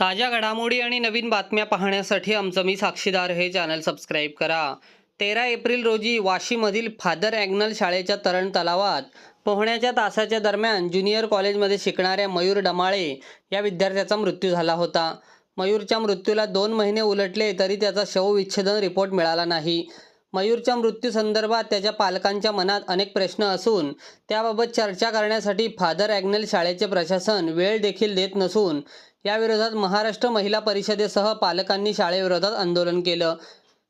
ताज्या घडामोडी आणि नवीन बातम्या पाहण्यासाठी आमचं मी साक्षीदार हे चॅनल सबस्क्राईब करा. तेरा एप्रिल रोजी वाशीमधील फादर ॲग्नल शाळेच्या तरण तलावात पोहण्याच्या तासाच्या दरम्यान ज्युनियर कॉलेजमध्ये शिकणाऱ्या मयूर डमाळे या विद्यार्थ्याचा मृत्यू झाला होता. मयूरच्या मृत्यूला दोन महिने उलटले तरी त्याचा शवविच्छेदन रिपोर्ट मिळाला नाही. मयूरच्या मृत्यूसंदर्भात त्याच्या पालकांच्या मनात अनेक प्रश्न असून त्याबाबत चर्चा करण्यासाठी फादर ॲग्नल शाळेचे प्रशासन वेळ देखील देत नसून याविरोधात महाराष्ट्र महिला परिषदेसह पालकांनी शाळेविरोधात आंदोलन केलं.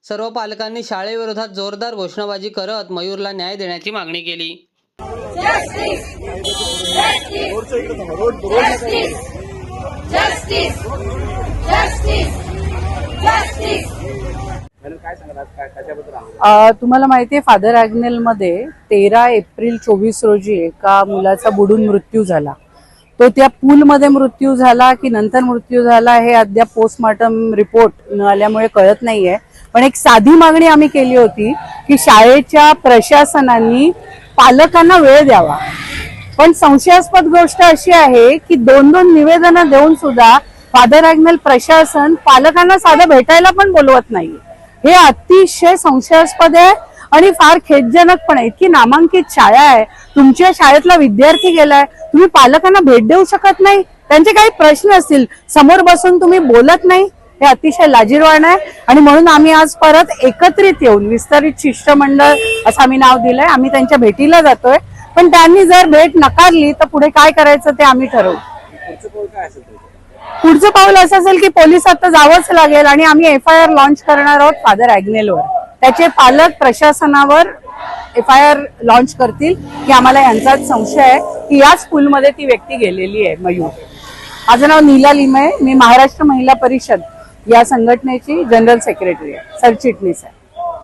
सर्व पालकांनी शाळेविरोधात जोरदार घोषणाबाजी करत मयूरला न्याय देण्याची मागणी केली. Justice, justice, justice. तुम्हाला माहिती आहे? तुम्हाला माहितीये फादर ॲग्नेल मध्ये तेरा एप्रिल चोवीस रोजी एका मुलाचा बुडून मृत्यू झाला. तो त्या पूलमध्ये मृत्यू झाला की नंतर मृत्यू झाला हे अद्याप पोस्टमॉर्टम रिपोर्ट न आल्यामुळे कळत नाहीये. पण एक साधी मागणी आम्ही केली होती की शाळेच्या प्रशासनांनी पालकांना वेळ द्यावा. पण संशयास्पद गोष्ट अशी आहे की दोन दोन निवेदनं देऊन सुद्धा फादर ॲग्नल प्रशासन पालकांना साधं भेटायला पण बोलवत नाही हे अतिशय संशयास्पद आहे आणि फार खेदजनक पण आहे. इतकी नामांकित शाळा आहे. तुमच्या शाळेतला विद्यार्थी गेलाय. तुम्ही पालकांना भेट देऊ शकत नाही. त्यांचे काही प्रश्न असतील. समोर बसून तुम्ही बोलत नाही. हे अतिशय लाजीरवाण आहे. आणि म्हणून आम्ही आज परत एकत्रित येऊन विस्तारित शिष्टमंडळ असं आम्ही नाव दिलंय. आम्ही त्यांच्या भेटीला जातोय. पण त्यांनी जर भेट नकारली तर पुढे काय करायचं ते आम्ही ठरवू. पुढचं पाऊल असं असेल की पोलिसात तर जावंच लागेल आणि आम्ही एफ आय आर लॉन्च करणार आहोत फादर ॲग्नेलवर त्याचे पालक प्रशासनावर एफ आय आर लॉन्च करतील की आम्हाला यांचाच संशय आहे की या स्कूलमध्ये ती व्यक्ती गेलेली आहे मयूर. माझं नाव नीला लिमय मी महाराष्ट्र महिला परिषद या संघटनेची जनरल सेक्रेटरी आहे. सरचिटणीस आहे.